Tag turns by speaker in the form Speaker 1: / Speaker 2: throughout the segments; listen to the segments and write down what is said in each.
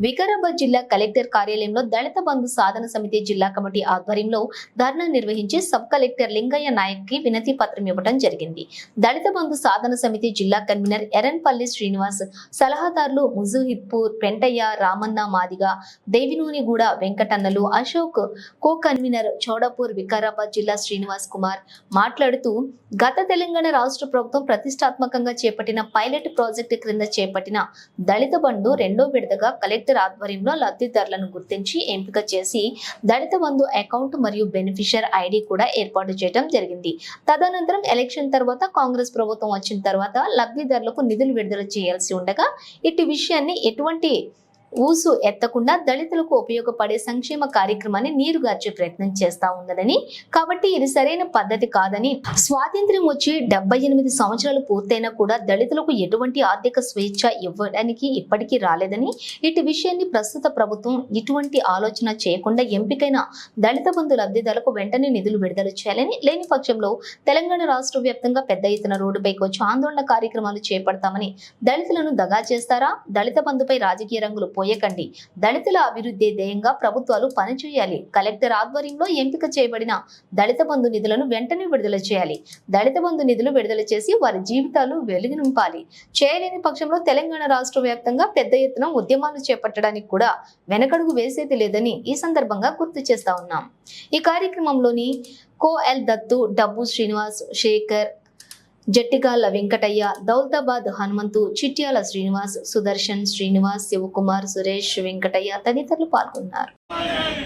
Speaker 1: వికారాబాద్ జిల్లా కలెక్టర్ కార్యాలయంలో దళిత బంధు సాధన సమితి జిల్లా కమిటీ ఆధ్వర్యంలో ధర్నా నిర్వహించి సబ్ కలెక్టర్ లింగయ్య నాయక్కి వినతి పత్రం ఇవ్వడం జరిగింది. దళిత బంధు సాధన సమితి జిల్లా కన్వీనర్ ఎరన్పల్లి శ్రీనివాస్ సలహాదారులు ముజుహిద్పూర్ పెంటయ్య రామన్న మాదిగ దేవినూనిగూడ వెంకటన్నలు అశోక్ కో కన్వీనర్ చౌడపూర్ వికారాబాద్ జిల్లా శ్రీనివాస్ కుమార్ మాట్లాడుతూ గత తెలంగాణ రాష్ట్ర ప్రభుత్వం ప్రతిష్టాత్మకంగా చేపట్టిన పైలట్ ప్రాజెక్టు క్రింద చేపట్టిన దళిత బంధు రెండో విడతగా కలెక్టర్ ఆధ్వర్యంలో లబ్ధిదారులను గుర్తించి ఎంపిక చేసి దళిత బంధు అకౌంట్ మరియు బెనిఫిషియర్ ఐడి కూడా ఏర్పాటు చేయడం జరిగింది. తదనంతరం ఎలక్షన్ తర్వాత కాంగ్రెస్ ప్రభుత్వం వచ్చిన తర్వాత లబ్ధిదారులకు నిధులు విడుదల చేయాల్సి ఉండగా ఇటు విషయాన్ని ఎటువంటి ఊసు ఎత్తకుండా దళితులకు ఉపయోగపడే సంక్షేమ కార్యక్రమాన్ని నీరుగార్చే ప్రయత్నం చేస్తా ఉన్నదని. కాబట్టి ఇది సరైన పద్ధతి కాదని. స్వాతంత్ర్యం వచ్చి డెబ్బై ఎనిమిది సంవత్సరాలు పూర్తయినా కూడా దళితులకు ఎటువంటి ఆర్థిక స్వేచ్ఛ ఇవ్వడానికి ఇప్పటికీ రాలేదని. ఇటు విషయాన్ని ప్రస్తుత ప్రభుత్వం ఇటువంటి ఆలోచన చేయకుండా ఎంపికైన దళిత బంధు లబ్ధిదారులకు వెంటనే నిధులు విడుదల చేయాలని లేని పక్షంలో తెలంగాణ రాష్ట్ర వ్యాప్తంగా పెద్ద ఎత్తున రోడ్డుపైకి వచ్చి ఆందోళన కార్యక్రమాలు చేపడతామని. దళితులను దగా చేస్తారా? దళిత బంధుపై రాజకీయ రంగులు పోయకండి. దళితుల అభివృద్ధి ధ్యేయంగా ప్రభుత్వాలు పనిచేయాలి కలెక్టర్ ఆధ్వర్యంలో ఎంపిక చేయబడిన దళిత బంధు నిధులను వెంటనే విడుదల చేయాలి. దళిత బంధు నిధులు విడుదల చేసి వారి జీవితాలు వెలుగు నింపాలి చేయలేని పక్షంలో తెలంగాణ రాష్ట్ర వ్యాప్తంగా పెద్ద ఎత్తున ఉద్యమాలు చేపట్టడానికి కూడా వెనకడుగు వేసేది లేదని ఈ సందర్భంగా గుర్తు చేస్తా ఉన్నాం. ఈ కార్యక్రమంలోని కోఎల్ దత్తు డబ్బు శ్రీనివాస్ శేఖర్ జట్టిగాల వెంకటయ్య దౌలతాబాద్ హనుమంతు చిట్యాల శ్రీనివాస్ సుదర్శన్ శ్రీనివాస్ శివకుమార్ సురేష్ వెంకటయ్య తదితరులు పాల్గొన్నారు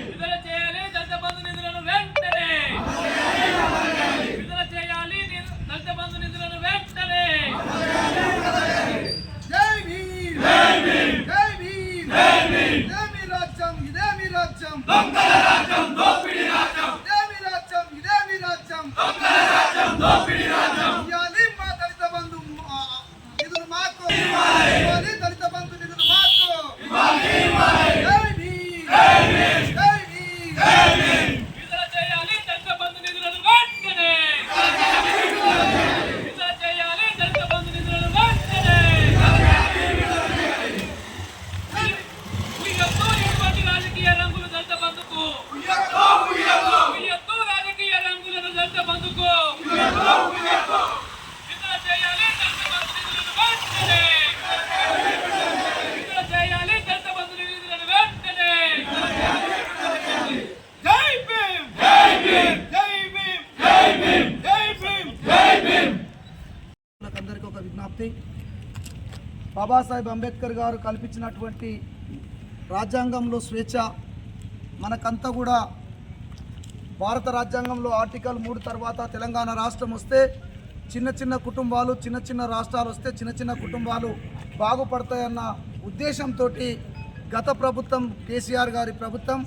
Speaker 2: విడుదల చేయాలి దళిత బంధు నిధులను వెంటనే విడుదల చేయాలి ని- దళిత బంధు నిధులను వెంటనే
Speaker 3: జై భీమ్ జై భీమ్ జై భీమ్ జై భీమ్ ఇదే మీ రాజ్యం ఇదే మీ రాజ్యం దొంగల రాజ్యం దోపిడి రాజ్యం ఇదే మీ రాజ్యం ఇదే మీ రాజ్యం దొంగల రాజ్యం దోపిడి రాజ్యం ఇయాలి మా దళిత బంధు ఆ, నిధులు మాకు ఇవ్వాలి దళిత బంధు నిధులు మాకు ఇవ్వాలి జై భీమ్ జై భీమ్ జై భీమ్ జై భీమ్
Speaker 2: విడుదల చేయాలి దళిత బంధు నిధులను వెంటనే విడుదల చేయాలి దళిత బంధు నిధులను వెంటనే ఉయ్యొద్దు ఇటువంటి రాజకీయ రంగులు దళిత బంధుకు ఉయ్యొద్దు రాజకీయ రంగులను దళిత బంధుకు విడుదల చేయాలి దళిత బంధు నిధులను వెంటనే విడుదల చేయాలి దళిత బంధు నిధులను వెంటనే జై భీమ్ జై భీమ్ జై భీమ్ జై భీమ్ జై భీమ్ జై భీమ్
Speaker 3: అందరికీ ఒక బాబాసాహెబ్ అంబేద్కర్ గారు కల్పించినటువంటి రాజ్యాంగంలో స్వేచ్ఛ మనకంతా కూడా భారత రాజ్యాంగంలో ఆర్టికల్ మూడు తర్వాత తెలంగాణ రాష్ట్రం వస్తే చిన్న చిన్న కుటుంబాలు చిన్న చిన్న రాష్ట్రాలు వస్తే చిన్న చిన్న కుటుంబాలు బాగుపడతాయన్న ఉద్దేశంతో గత ప్రభుత్వం కేసీఆర్ గారి ప్రభుత్వం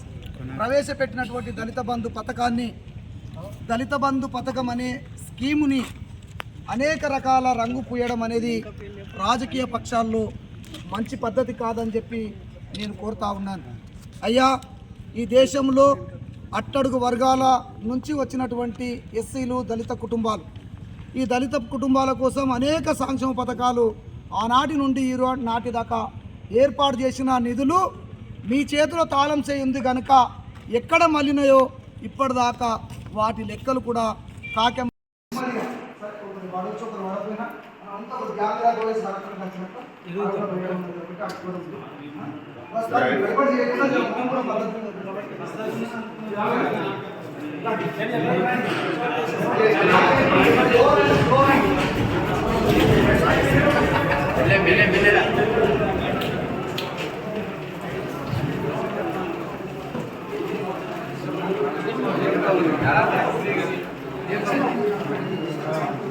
Speaker 3: ప్రవేశపెట్టినటువంటి దళిత బంధు పథకాన్ని దళిత బంధు పథకం అనే స్కీముని అనేక రకాల రంగు పూయడం అనేది రాజకీయ పక్షాల్లో మంచి పద్ధతి కాదని చెప్పి నేను కోరుతా ఉన్నాను. అయ్యా ఈ దేశంలో అట్టడుగు వర్గాల నుంచి వచ్చినటువంటి ఎస్సీలు దళిత కుటుంబాలు. ఈ దళిత కుటుంబాల కోసం అనేక సంక్షేమ పథకాలు ఆనాటి నుండి ఈ నాటి దాకా ఏర్పాటు చేసిన నిధులు మీ చేతిలో తాళం చేయింది కనుక ఎక్కడ మళ్ళినాయో ఇప్పటిదాకా వాటి లెక్కలు కూడా కాకెం Gracias.